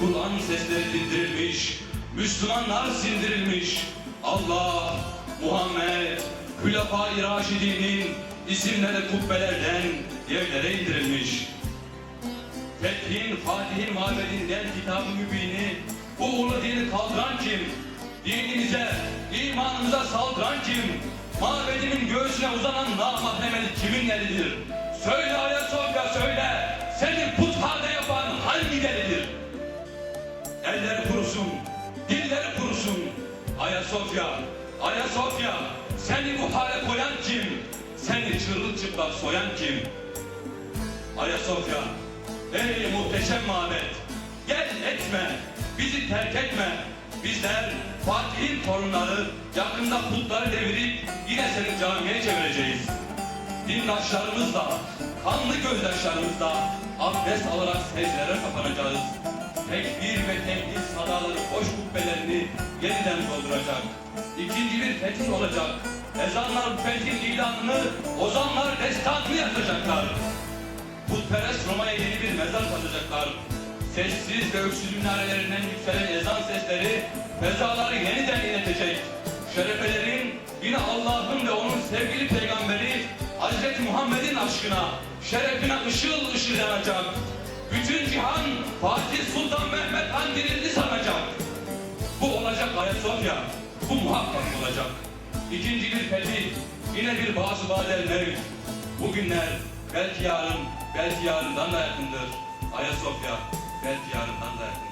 Kur'an sesleri dindirilmiş, Müslümanlar sindirilmiş. Allah, Muhammed, Hülefai Raşidinin isimleri kubbelerden yerlere indirilmiş. Fethin, Fatih'in mabedinden kitab-ı mübini, bu ulu dini kaldıran kim? Dinimize, imanımıza saldıran kim? Mabedimin göğsüne uzanan namahrem el kimin elidir? Söyle Ayasofya Kurusun, dilleri kurusun. Ayasofya, Ayasofya, seni bu hale koyan kim? Seni çırılçıplak soyan kim? Ayasofya, ey muhteşem mabet, gel etme, bizi terk etme. Bizler Fatih'in torunları yakında putları devirip yine seni camiye çevireceğiz. Dindaşlarımızla, kanlı gözdaşlarımızla abdest alarak secdelere kapanacağız. Tekbir ve tehdit sadaları boş kubbelerini yeniden dolduracak. İkinci bir fetih olacak. Ezanlar bu fethin ilanını, ozanlar destanını yazacaklar. Putperest Roma'ya yeni bir mezar kazacaklar. Sessiz ve öksüz minarelerinden yükselen ezan sesleri mezaları yeniden inletecek. Şerefelerin yine Allah'ın ve onun sevgili peygamberi Hazreti Muhammed'in aşkına, şerefine ışıl ışıl yanacak. Bütün cihan Fatih Ayasofya. Bu muhakkak olacak. İkinci bir fetih, yine bir bazı badel. Bugünler belki yarın, belki yarından da yakındır. Ayasofya belki yarından da yakındır.